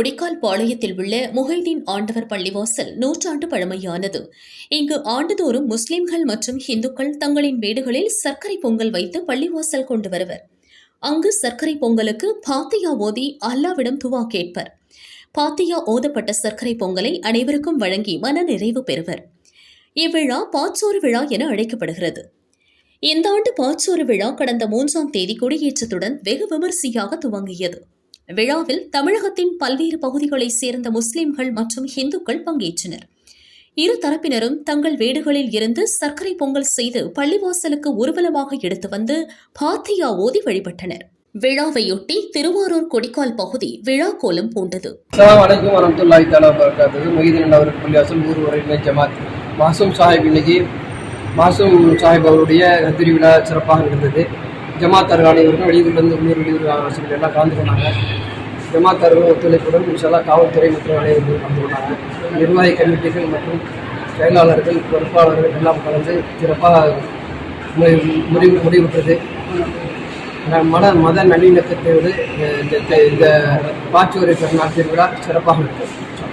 கொடிக்கால் பாளையத்தில் உள்ள முஹைதீன் ஆண்டவர் பள்ளிவாசல் நூற்றாண்டு பழமையானது. இங்கு ஆண்டுதோறும் முஸ்லிம்கள் மற்றும் இந்துக்கள் தங்களின் வீடுகளில் சர்க்கரை பொங்கல் வைத்து பள்ளிவாசல் கொண்டு வருவர். அங்கு சர்க்கரை பொங்கலுக்கு பாத்தியா ஓதி அல்லாவிடம் துவா கேட்பர். பாத்தியா ஓதப்பட்ட சர்க்கரை பொங்கலை அனைவருக்கும் வழங்கி மன நிறைவு பெறுவர். இவ்விழா பாச்சோறு விழா என அழைக்கப்படுகிறது. இந்த ஆண்டு பாச்சோறு விழா கடந்த மூன்றாம் தேதி கொடியேற்றத்துடன் வெகு விமரிசையாக துவங்கியது. விழாவில் தமிழகத்தின் பல்வேறு பகுதிகளைச் சேர்ந்த முஸ்லிம்கள் மற்றும் இந்துக்கள் பங்கேற்றனர். இரு தரப்பினரும் தங்கள் வீடுகளில் இருந்து சர்க்கரை பொங்கல் செய்து பள்ளிவாசலுக்கு ஊர்வலமாக எடுத்து வந்து பாத்தியா ஓதி வழிபட்டனர். விழாவையொட்டி திருவாரூர் கொடிக்கால் பகுதி விழா கோலம் பூண்டது. வணக்கம் வரமத்துல்லாஹி தாலா வரகாத்துஹு மொய்தீன் அவர்கள் பள்ளிவாசல் ஊர் உரைமை ஜமாத். மாசூம் சாஹிப் இன்னைக்கு மாசூம் சாஹிப் அவருடைய திருவிழா சிறப்பாக இருந்தது ஜமாத் இவர்கள் வெளியூர்லேருந்து உள்ளூர் வெளியூர் ஆசிரியர்கள் எல்லாம் கலந்து கொண்டாங்க. ஜமாத் ஒத்துழைப்புடன் இன்ஷால்லா காவல்துறை மற்றும் அனைவர்கள் கலந்து கொண்டாங்க. நிர்வாகி கமிட்டிகள் மற்றும் செயலாளர்கள் பொறுப்பாளர்கள் எல்லாம் கலந்து சிறப்பாக முடிவு முடிவுற்றது. மத மத நல்லிணக்கத்தோடு இந்த- இந்த இந்த பாச்சூரை பெருநாள் திருவிழா சிறப்பாக இருக்கும்.